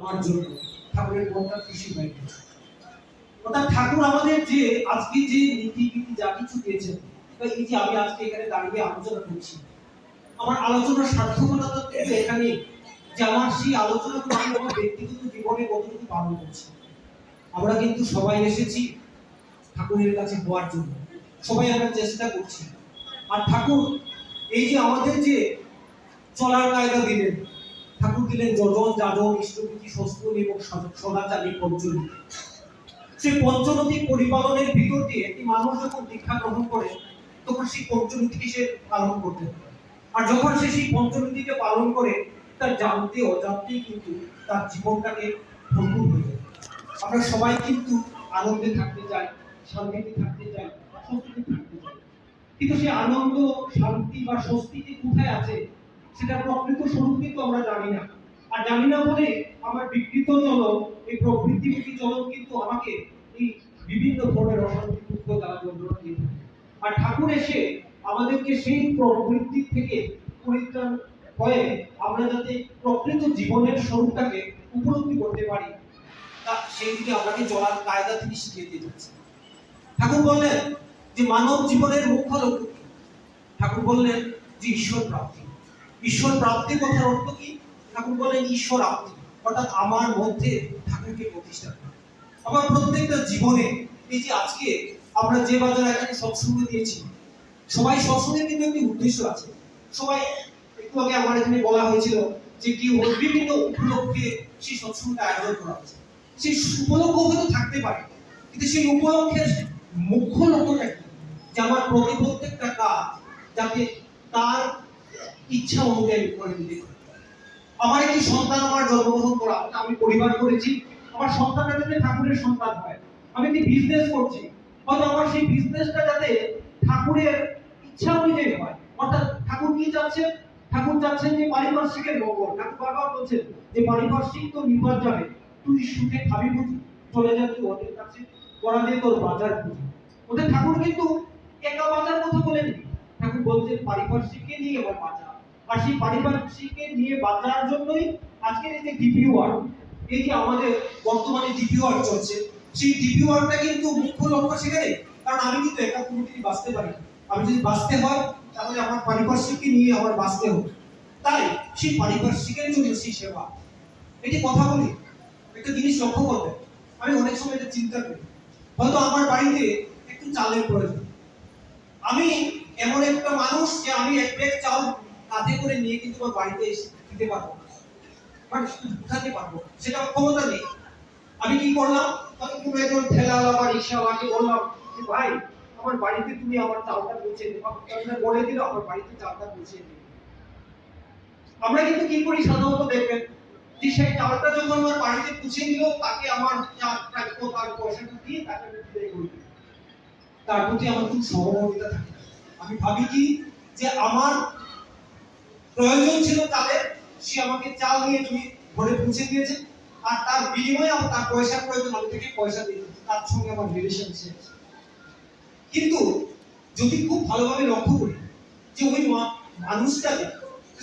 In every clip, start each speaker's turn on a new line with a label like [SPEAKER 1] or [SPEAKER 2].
[SPEAKER 1] আমার জন্য। ঠাকুরের মনটা খুশি হয়ে গেছে অর্থাৎ ঠাকুর আমাদের যে, আজকে যে নীতি গীতি যা কিছু দিয়েছেন এই যে আমি আজকে এখানে দাঁড়িয়ে আলোচনা করছি, আমার আলোচনার সার্থকতা তো এখানে, যে আমার সেই আলোচনাগুলো আমি আমার ব্যক্তিগত জীবনে কতটুকু পালন করছি। আমরা কিন্তু সবাই এসেছি ঠাকুরের কাছে হওয়ার জন্য। সবাই আমরা চেষ্টা করছি। আর ঠাকুর, এই যে আমাদের যে চলার কায়দা দিলেন ঠাকুর দিলেন যজন যাজন ইষ্টভীতি শস্ত্রী এবং সদ- সদাচারী পঞ্চনী সেই পঞ্চনদী পরিপালনের ভিতর দিয়ে একটি মানুষ যখন দীক্ষা গ্রহণ করে, তখন সেই পঞ্চনীতিকে সে পালন করতে আর যখন সে সেই পঞ্চনীতিকে পালন করে, তার জানতে, অজান্তেই কিন্তু তার জীবনটাকে ভরপুর হয়ে যায়। আমরা সবাই কিন্তু আনন্দে থাকতে চাই, শান্তিতে থাকতে চাই, স্বস্তিতে থাকতে চাই। কিন্তু সেই আনন্দ, শান্তি বা স্বস্তিতে কোথায় আছে সেটা প্রকৃত স্বরূপ কিন্তু আমরা জানি না। আর জানি না বলে আমার বিকৃত চলন, এই প্রবৃত্তিমুখী চলন কিন্তু আমাকে এই বিভিন্ন ধরনের অশান্তি, দুঃখ দ্বারা যন্ত্রণা দিয়ে। আর ঠাকুর এসে আমাদেরকে সেই প্রবৃত্তি থেকে পরিত্রাণ হয়ে আমরা যাতে প্রকৃত জীবনের স্বরূপটাকে উপলব্ধি করতে পারি, তা সেই দিকে আপনাকে চলার কায়দা তিনি শিখিয়ে দিয়ে ঠাকুর বললেন যে মানব জীবনের মুখ্য লক্ষ্য ঠাকুর বললেন যে ঈশ্বর প্রাপ্তি। ঈশ্বর প্রাপ্তি কথার অর্থ কি? ঠাকুর বলেন, ঈশ্বর আপ্তি। অর্থাৎ আমার মধ্যে ঠাকুরকে প্রতিষ্ঠা করা। আমার প্রত্যেকটা জীবনে এই যে আজকে আমরা যে বাজার এখানে সবসময় দিয়েছি, সবাই সৎসঙ্গের কিন্তু একটি উদ্দেশ্য আছে। সবাই একটু আগে আমার এখানে বলা হয়েছিল যে কি বিভিন্ন উপলক্ষে সেই সৎসঙ্গটা আয়োজন করা হয়েছে। সেই উপলক্ষ হয়তো থাকতে পারে, কিন্তু সেই উপলক্ষের মুখ্য লক্ষ্যটা কি? যে আমার প্রতি প্রত্যেকটা কাজ, যাতে তার ইচ্ছা অনুযায়ী করে। দিতে আমার একটি সন্তান আমার জন্মগ্রহণ করা আমি পরিবার করেছি। আমার সন্তানটা যাতে ঠাকুরের সন্তান হয়। আমি একটি বিজনেস করছি। হয়তো আমার সেই বিজনেসটা যাতে ঠাকুরের ইচ্ছা অনুযায়ী হয়। অর্থাৎ ঠাকুর কি চাচ্ছেন ঠাকুর চাচ্ছেন যে পারিপার্শ্বিকের মঙ্গল। ঠাকুর বারবার বলছেন যে পারিপার্শ্বিক তো নির্ভর যাবে তুই সুখে খাবি বুঝি? চলে যা, তুই ওদের কাছে করা যে তোর বাজার বুঝি। ওদের ঠাকুর কিন্তু একা বাজার কথা বলেনি ঠাকুর বলছেন, পারিপার্শ্বিককে নিয়ে আমার বাজার আর সেই পারিপার্শ্বিককে নিয়ে বাঁচার জন্যই আজকের এই যে ডিপি ওয়ার্ড এই যে আমাদের বর্তমানে ডিপি ওয়ার্ড চলছে, সেই ডিপি ওয়ার্ডটা কিন্তু মুখ্য লক্ষ্য সেখানে, কারণ আমি কিন্তু একা পুরোপুরি বাঁচতে পারি আমি যদি বাঁচতে হয়, তাহলে আমার পারিপার্শ্বিককে নিয়ে আমার বাঁচতে হবে। তাই সেই পারিপার্শ্বিকের জন্য সেই সেবা। এটি কথা বলি, একটা জিনিস লক্ষ্য করবেন, আমি অনেক সময় এটা চিন্তা করি। হয়তো আমার বাড়িতে একটু চালের প্রয়োজন। আমি এমন একটা মানুষ যে আমি এক চাল কাঁধে করে নিয়ে কিন্তু আমার বাড়িতে এসে দিতে পারব। মানে পারব সেটা ক্ষমতা নেই। আমি কি করলাম? তখন কোনো একজন বা বললাম যে, ভাই, আমার বাড়িতে তুমি আমার চালটা বলে আমার বাড়িতে চালটা আমরা কিন্তু কি করি সাধারণত দেখবেন? যে সেই চালটা যখন আমার বাড়িতে দিল তাকে আমার ও তার পয়সাটা দিয়ে তাকে তার প্রতি আমার খুব সহমর্মিতা থাকে। আমি ভাবি কি? যে আমার প্রয়োজন ছিল তাদের, সে আমাকে চাল নিয়ে তুমি ঘরে পৌঁছে দিয়েছে। আর তার বিনিময়ে আমার তার পয়সার প্রয়োজন, আমি থেকে পয়সা দিয়ে দিয়েছি। তার সঙ্গে আমার রিলেশন শেষ কিন্তু যদি খুব ভালোভাবে লক্ষ্য করি যে ওই মানুষটাকে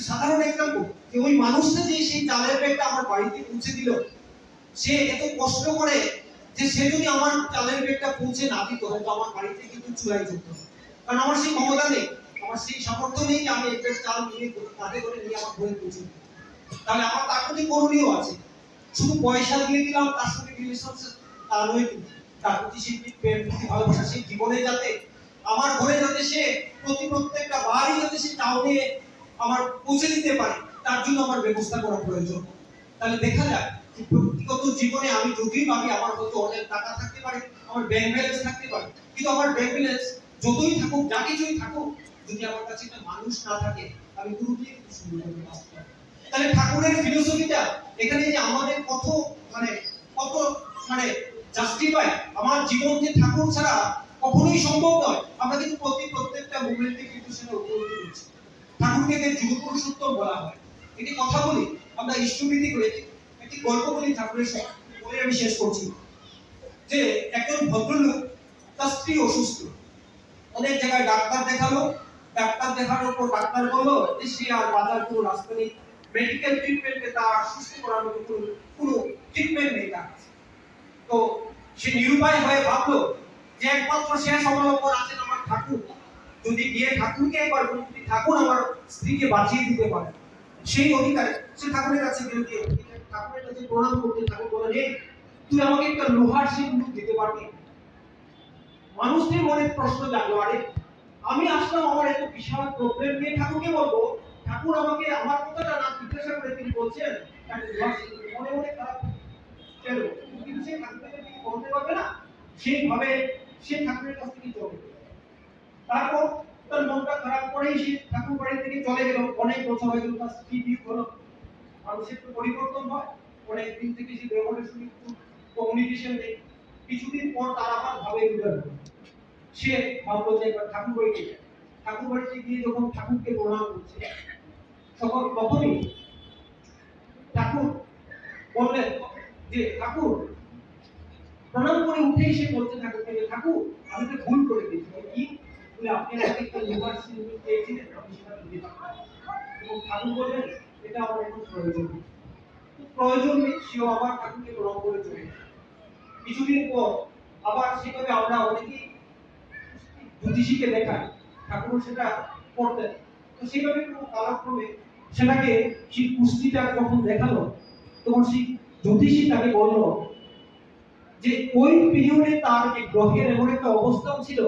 [SPEAKER 1] সাধারণ এক্সাম্পল যে ওই মানুষটা যে সেই চালের ব্যাগটা আমার বাড়িতে পৌঁছে দিল, সে এত কষ্ট করে যে সে যদি আমার চালের ব্যাগটা পৌঁছে না দিত, হয়তো আমার বাড়িতে কিন্তু চুলাই চলতো কারণ আমার সেই ক্ষমতা নেই। আমার সেই সামর্থ্য নেই যে আমি এক চাল নিয়ে তাতে করে নিয়ে আমার ঘরে পৌঁছে তাহলে আমার তার প্রতি করণীয় আছে। শুধু পয়সা দিয়ে দিলাম, তার সঙ্গে রিলেশনশিপ তা নয় তার প্রতি সেই প্রেম প্রতি ভালোবাসা, সেই জীবনে যাতে আমার ঘরে যাতে সে প্রতি প্রত্যেকটা বারই যাতে সে নিয়ে আমার পৌঁছে দিতে পারে, তার জন্য আমার ব্যবস্থা করা প্রয়োজন। তাহলে দেখা যায় যে ব্যক্তিগত জীবনে আমি যদি ভাবি আমার হয়তো অনেক টাকা থাকতে পারে, আমার ব্যাংক ব্যালেন্স থাকতে পারে। কিন্তু আমার ব্যাংক ব্যালেন্স যতই থাকুক যা কিছুই থাকুক যদি আমার কাছে একটা মানুষ না থাকে আমি কিন্তু সুন্দরভাবে বাঁচতে পারব? না। তাহলে ঠাকুরের ফিলোসফিটা এখানে যে আমাদের কত মানে কত মানে জাস্টিফাই আমার জীবন যে ঠাকুর ছাড়া কখনোই সম্ভব নয়। আমরা কিন্তু প্রতি প্রত্যেকটা মুভমেন্টে কিন্তু সেটা উপলব্ধি করছি। ঠাকুরকে যে যুগ পুরুষোত্তম বলা হয় এটি কথা বলি, আমরা ইষ্টবিধি করে একটি গল্প বলি ঠাকুরের সঙ্গে, বলে আমি শেষ করছি। যে একজন ভদ্রলোক তার স্ত্রী অসুস্থ। অনেক জায়গায় ডাক্তার দেখাল ডাক্তার দেখানোর পর ডাক্তার বলল যে সে আর বাজার কোনো রাস্তা নেই মেডিকেল ট্রিটমেন্টে তার সুস্থ করার মতো কোনো কোনো ট্রিটমেন্ট নেই তার কাছে। তো সে নিরুপায় হয়ে ভাবলো যে একমাত্র শেষ অবলম্বন আছেন আমার ঠাকুর। যদি গিয়ে ঠাকুরকে একবার বলি, ঠাকুর আমার স্ত্রীকে বাঁচিয়ে দিতে পারে সেই অধিকারে সে ঠাকুরের কাছে গিয়ে ঠাকুরের কাছে প্রণাম করতে ঠাকুর বলেন "এই, তুই আমাকে একটা লোহার সিন্দুক দিতে পারবি? মানুষদের মনে প্রশ্ন জাগলো আরে আমি আসলাম আমার এত বিশাল প্রবলেম নিয়ে। ঠাকুরকে বলব, ঠাকুর আমাকে আমার কথাটা না জিজ্ঞাসা করে তিনি বলছেন মনে মনে খারাপ কেন কিন্তু সে বলতে পারবে না, সেইভাবে সে ঠাকুরের কাছ থেকে চলে তারপর তার মনটা খারাপ করেই সে ঠাকুর বাড়ি থেকে চলে গেল। অনেক বছর হয়ে গেল তার বিয়োগ হলো। মানুষের তো পরিবর্তন হয়। অনেক দিন থেকে সে ব্যবহারের সঙ্গে কমিউনিকেশন নেই। কিছুদিন পর তার আবার ভাবে বিদায় হলো। সে ভাবলো যে এবার ঠাকুর বাড়িতে যাই। ঠাকুর বাড়িতে গিয়ে যখন ঠাকুরকে প্রণাম করছে, তখন তখনই ঠাকুর বললেন যে, ঠাকুর, প্রণাম করে উঠেই সে বলতে ঠাকুরকে যে, ঠাকুর, আমি তো ভুল করে দিয়েছি কি বলে আপনি একটা সিন্দুক চেয়েছিলেন আমি সেটা দিলাম এবং ঠাকুর বললেন, এটা আমার প্রয়োজন প্রয়োজন নেই, সেও আবার ঠাকুরকে প্রণাম করে চলে। কিছুদিন পর আবার সেভাবে আমরা অনেকেই জ্যোতিষীকে দেখাই ঠাকুর সেটা করতেন তো সেইভাবে কোনো কালক্রমে সেটাকে সেই কুস্তিটা যখন দেখাল? তখন সেই জ্যোতিষী তাকে বলল যে, ওই পিরিয়ডে তার যে গ্রহের এমন একটা অবস্থান ছিল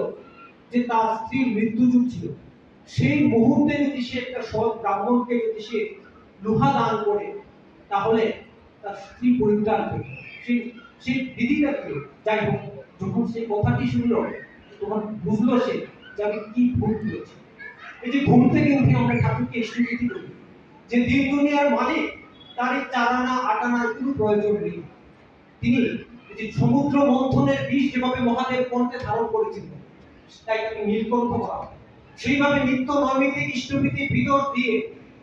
[SPEAKER 1] যে তার স্ত্রীর মৃত্যু যুগ ছিল। সেই মুহূর্তে যদি সে একটা সৎ ব্রাহ্মণকে যদি সে লোহা দান করে, তাহলে তার স্ত্রী পরিত্রাণ পেত সেই সেই দিদিটা যাই হোক, যখন সেই কথাটি শুনলো তখন বুঝলো সে যে আমি কি ভুল করেছি? এই যে ঘুম থেকে উঠে আমরা ঠাকুরকে স্বীকৃতি করি যে দিন দুনিয়ার মালিক, তার এই চারানা আটানার কোনো প্রয়োজন নেই। তিনি যে সমুদ্র মন্থনের বিষ যেভাবে মহাদেব কণ্ঠে ধারণ করেছিলেন তাই তাকে নীলকণ্ঠ হয়। সেইভাবে নিত্য নৈমিত্তিক ইষ্টভীতির ভিতর দিয়ে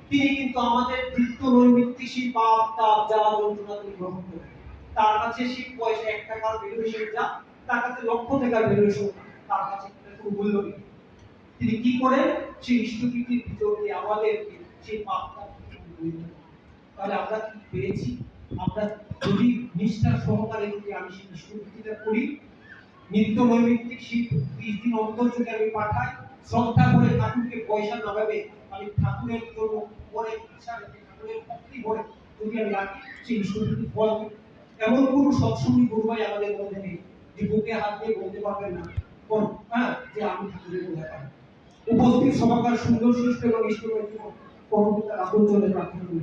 [SPEAKER 1] তিনি কিন্তু আমাদের নিত্য নৈমিত্তিক সেই পাপ, তাপ, জ্বালা যন্ত্রণা তিনি গ্রহণ করেন তার কাছে সেই পয়সা এক টাকার ভ্যালুয়েশন যা, তার কাছে লক্ষ টাকার ভ্যালুয়েশন তার কাছে কোনো মূল্য নেই তিনি কি করেন সেই ইষ্টভীতির ভিতর দিয়ে আমাদেরকে সেই পাপ তাপ থেকে তাহলে আমরা কি পেয়েছি? আমরা যদি নিষ্ঠা সহকারে যদি আমি সেই ইষ্টভীতিটা করি নিত্য নৈমিত্তিক সেই ত্রিশ দিন অন্তর যদি আমি পাঠাই, শ্রদ্ধা করে ঠাকুরকে পয়সা না ভেবে আমি ঠাকুরের জন্য মনে ইচ্ছা রেখে ঠাকুরের ভক্তি করে যদি আমি রাখি, সেই ইষ্টভীতি ফল। এমন কোনো সৎসঙ্গী গুরু ভাই আমাদের মধ্যে নেই, যে বুকে হাত দিয়ে বলতে পারবেন না হ্যাঁ যে আমি উপস্থিত সভাকার সুন্দর সুস্থ এবং ইষ্টময় জীবন আহ্বান জলে প্রার্থনা করি।